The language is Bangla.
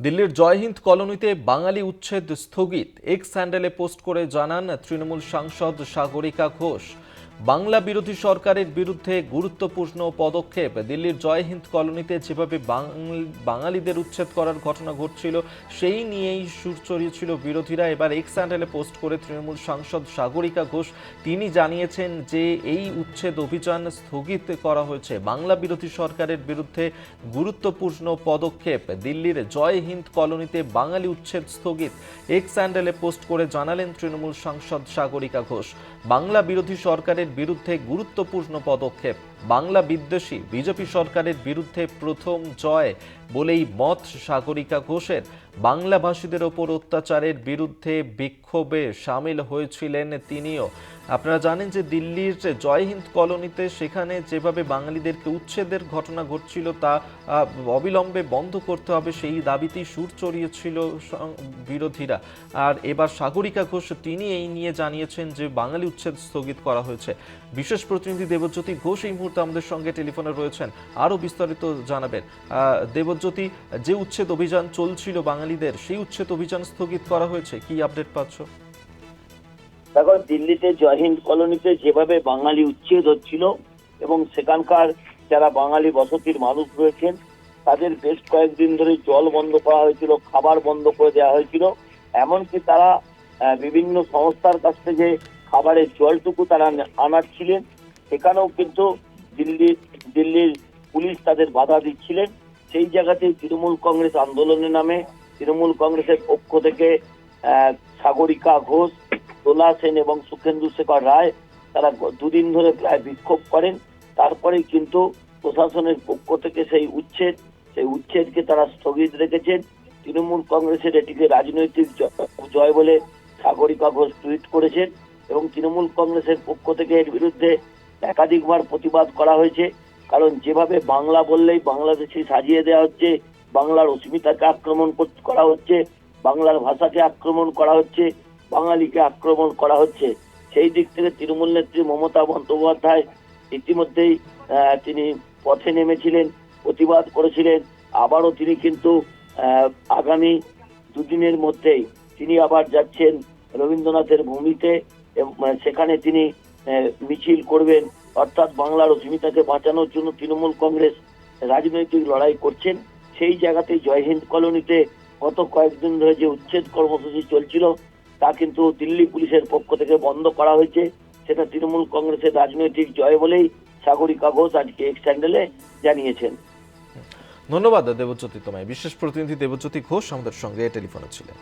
দিল্লির জয়হিন্দ কলোনিতে বাঙালি উচ্ছেদ স্থগিত। এক স্যান্ডেলে পোস্ট করে জানান তৃণমূল সাংসদ সাগরিকা ঘোষ। বাংলা বিরোধী সরকারের বিরুদ্ধে গুরুত্বপূর্ণ পদক্ষেপ। দিল্লির জয় হিন্দ কলোনিতে যেভাবে বাঙাল- বাঙালিদের উচ্ছেদ করার ঘটনা ঘটছিল, সেই নিয়েই সুর চড়িয়েছিল বিরোধীরা। এবার এক্স স্যান্ডেলে পোস্ট করে তৃণমূল সাংসদ সাগরিকা ঘোষ, তিনি জানিয়েছেন যে এই উচ্ছেদ অভিযান স্থগিত করা হয়েছে। বাংলা বিরোধী সরকারের বিরুদ্ধে গুরুত্বপূর্ণ পদক্ষেপ। দিল্লির জয় হিন্দ কলোনিতে বাঙালি উচ্ছেদ স্থগিত। এক্স স্যান্ডেলে পোস্ট করে জানালেন তৃণমূল সাংসদ সাগরিকা ঘোষ। বাংলা বিরোধী সরকারের বিরুদ্ধে গুরুত্বপূর্ণ পদক্ষেপ। বাংলা বিদ্বেষী বিজেপি সরকারের বিরুদ্ধে প্রথম জয় বলেই মত সাগরিকা ঘোষের। বাংলাভাষীদের ওপর অত্যাচারের বিরুদ্ধে বিক্ষোভে সামিল হয়েছিলেন তিনিও। আপনারা জানেন যে দিল্লির জয় হিন্দ কলোনিতে সেখানে যেভাবে বাঙালিদেরকে উচ্ছেদের ঘটনা ঘটছিল তা অবিলম্বে বন্ধ করতে হবে সেই দাবিতেই সুর চড়িয়েছিল বিরোধীরা। আর এবার সাগরিকা ঘোষ তিনি এই নিয়ে জানিয়েছেন যে বাঙালি উচ্ছেদ স্থগিত করা হয়েছে। বিশেষ প্রতিনিধি দেবজ্যোতি ঘোষ এই মুহূর্তে আমাদের সঙ্গে টেলিফোনে রয়েছেন। আরও বিস্তারিত জানাবেন। দেবজ্যোতি, যে উচ্ছেদ অভিযান চলছিল বাঙালিদের, সেই উচ্ছেদ অভিযান স্থগিত করা হয়েছে, কি আপডেট পাচ্ছ? দেখো, দিল্লিতে জয়হিন্দ কলোনিতে যেভাবে বাঙালি উচ্ছেদ হচ্ছিল এবং সেখানকার যারা বাঙালি বসতির মানুষ রয়েছেন, তাদের বেশ কয়েকদিন ধরে জল বন্ধ করা হয়েছিল, খাবার বন্ধ করে দেওয়া হয়েছিল। এমনকি তারা বিভিন্ন সংস্থার কাছ থেকে খাবারের জলটুকু তারা আনাচ্ছিলেন। সেখানেও কিন্তু দিল্লি দিল্লির পুলিশ তাদের বাধা দিচ্ছিলেন। সেই জায়গাতেই তৃণমূল কংগ্রেস আন্দোলনের নামে তৃণমূল কংগ্রেসের পক্ষ থেকে সাগরিকা ঘোষ, দোলা সেন এবং সুখেন্দু শেখর রায়, তারা দুদিন ধরে প্রায় বিক্ষোভ করেন। তারপরে কিন্তু প্রশাসনের পক্ষ থেকে সেই উচ্ছেদ, সেই উচ্ছেদকে তারা স্থগিত রেখেছেন। তৃণমূল কংগ্রেসের এটিকে রাজনৈতিক জয় বলে সাগরিকা ঘোষ টুইট করেছেন এবং তৃণমূল কংগ্রেসের পক্ষ থেকে এর বিরুদ্ধে একাধিকবার প্রতিবাদ করা হয়েছে। কারণ যেভাবে বাংলা বললেই বাংলাদেশে সাজিয়ে দেওয়া হচ্ছে, বাংলার অস্মিতাকে আক্রমণ কর- হচ্ছে, বাংলার ভাষাকে আক্রমণ করা হচ্ছে, বাঙালিকে আক্রমণ করা হচ্ছে। সেই দিক থেকে তৃণমূল নেত্রী মমতা বন্দ্যোপাধ্যায় ইতিমধ্যেই তিনি পথে নেমেছিলেন, প্রতিবাদ করেছিলেন। আবারও তিনি কিন্তু আগামী দুদিনের মধ্যেই তিনি আবার যাচ্ছেন রবীন্দ্রনাথের ভূমিতে, এবং সেখানে তিনি মিছিল করবেন। অর্থাৎ বাংলার অস্মিতাকে বাঁচানোর জন্য তৃণমূল কংগ্রেস রাজনৈতিক লড়াই করছেন। সেই জায়গাতেই জয় হিন্দ কলোনিতে গত কয়েকদিন ধরে যে উচ্ছেদ কর্মসূচি চলছিল, তা কিন্তু দিল্লি পুলিশের পক্ষ থেকে বন্ধ করা হয়েছে। সেটা তৃণমূল কংগ্রেসের রাজনৈতিক জয় বলেই সাগরিকা ঘোষ আজকে এক্স স্যান্ডেলে জানিয়েছেন। ধন্যবাদ দেবজ্যোতি তোমায়। বিশেষ প্রতিনিধি দেবজ্যোতি ঘোষ আমাদের সঙ্গে টেলিফোনে ছিলেন।